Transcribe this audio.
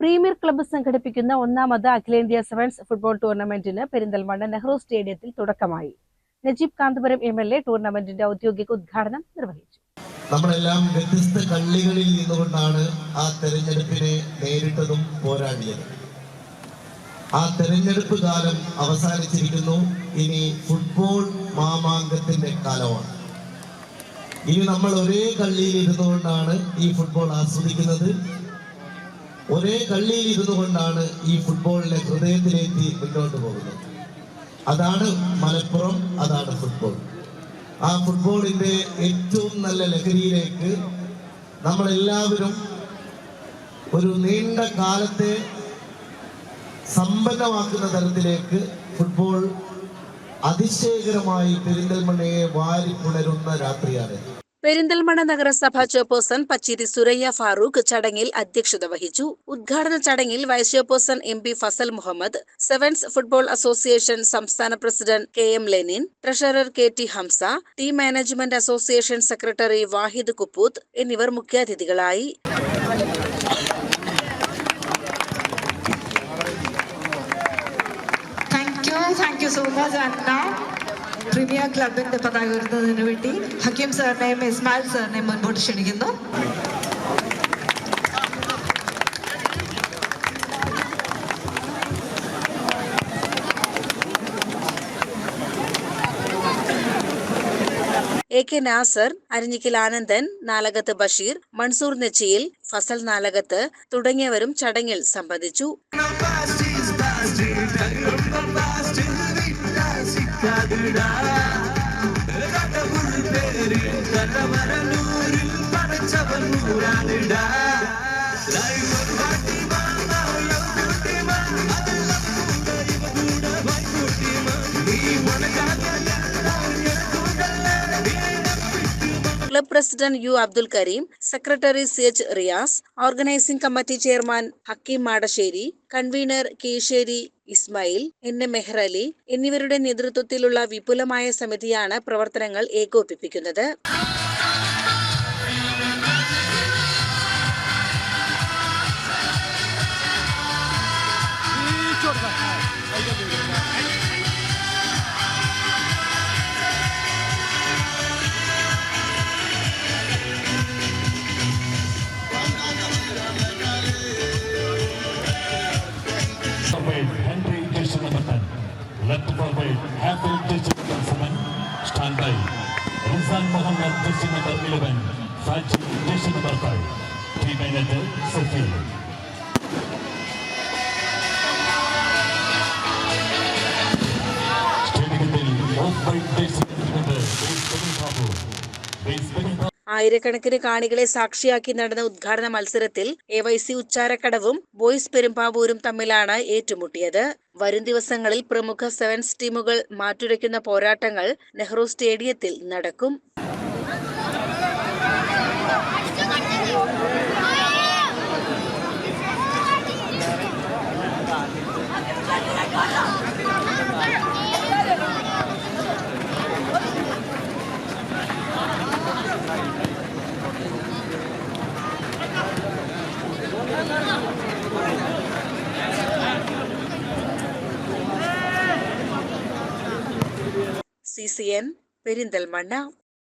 Premier club സംഘടിപ്പിക്കുന്ന ഒന്നാമത് അഖിലേന്ത്യാ സെവൻസ് ഫുട്ബോൾ ടൂർണമെന്റിന് പെരിന്തൽമണ്ണ നെഹ്റു സ്റ്റേഡിയത്തിൽ തുടക്കമായി. Najeeb Kanthapuram M L A ടൂർണമെന്റിന്റെ ഔദ്യോഗിക ഉദ്ഘാടനം നിർവഹിച്ചു. നമ്മളെല്ലാം വ്യത്യസ്ത കള്ളികളിൽ നിന്നുകൊണ്ടാണ് ആ തെരഞ്ഞെടുപ്പിനെ നേരിട്ടതും പോരാടിയത്. ആ തെരഞ്ഞെടുപ്പ് കാലം അവസാനിച്ചിരിക്കുന്നു. ഇനി ഫുട്ബോൾ മാമാങ്കത്തിന്റെ കാലമാണ്. ഇനി നമ്മൾ ഒരേ കള്ളിയിൽ ഇരുന്നുകൊണ്ടാണ് ഈ ഫുട്ബോൾ ആസ്വദിക്കുന്നത്. ഒരേ കള്ളിയിൽ ഇരുന്നുകൊണ്ടാണ് ഈ ഫുട്ബോളിലെ ഹൃദയത്തിലേക്ക് മുന്നോട്ട് പോകുന്നത്. അതാണ് മലപ്പുറം അതാണ് ഫുട്ബോൾ. ആ ഫുട്ബോളിന്റെ ഏറ്റവും നല്ല ലഹരിയിലേക്ക് നമ്മളെല്ലാവരും ഒരു നീണ്ട കാലത്തെ സമ്പന്നമാക്കുന്ന തരത്തിലേക്ക് ഫുട്ബോൾ അതിശയകരമായി പെരിന്തൽമണ്ണയെ വാരിപ്പുണരുന്ന രാത്രിയാണ്. പെരിന്തൽമണ്ണ നഗരസഭ ചെയർപേഴ്സൺ പച്ചിരി സുരയ്യ ഫാറൂഖ് ചടങ്ങിൽ അധ്യക്ഷത വഹിച്ചു. ഉദ്ഘാടന ചടങ്ങിൽ vice chairperson M P Fasal Muhammad sevens football association സംസ്ഥാന president K M Lenin treasurer K T Hamsa team management association secretary Wahid Kuppooth എന്നിവർ മുഖ്യാതിഥികളായി. ആൻഡ് നൗ പ്രീമിയർ ക്ലബിന്റെ പതാക ഉയർത്തുന്നതിന് വേണ്ടി ഹക്കീം സാറിനെയും ഇസ്മായിൽ സാറിനെയും മുൻപോട്ട് ക്ഷണിക്കുന്നു. എ കെ നാസർ അരിഞ്ഞിക്കൽ ആനന്ദൻ നാലകത്ത് ബഷീർ മൺസൂർ നെച്ചിയിൽ ഫസൽ നാലകത്ത് തുടങ്ങിയവരും ചടങ്ങിൽ സംബന്ധിച്ചു. பத்தாதுடா கடவுள் பேரு கணவர நூறில் படைச்சவன் நூறானுடா வாட்டி வாங்க president U Abdul Kareem secretary C H Riyas organising committee chairman Hakeem Madasseri convener Keesseri Ismail N A Mehrali എന്നിവരുടെ നേതൃത്വത്തിലുള്ള വിപുലമായ സമിതിയാണ് പ്രവർത്തനങ്ങൾ ഏകോപിപ്പിക്കുന്നത്. led by Hafiz Teaching gentlemen. stand by. Rizan Muhammad Teaching number 11, Fajr Teaching number 5, team manager Sophie. Baseball. ആയിരക്കണക്കിന് കാണികളെ സാക്ഷിയാക്കി നടന്ന ഉദ്ഘാടന മത്സരത്തിൽ എ വൈ സി ഉച്ചാരക്കടവും ബോയ്സ് പെരുമ്പാവൂരും തമ്മിലാണ് ഏറ്റുമുട്ടിയത്. വരും ദിവസങ്ങളിൽ പ്രമുഖ സെവൻസ് ടീമുകൾ മാറ്റുരയ്ക്കുന്ന പോരാട്ടങ്ങൾ നെഹ്റു സ്റ്റേഡിയത്തിൽ നടക്കും. C C N Perinthalmanna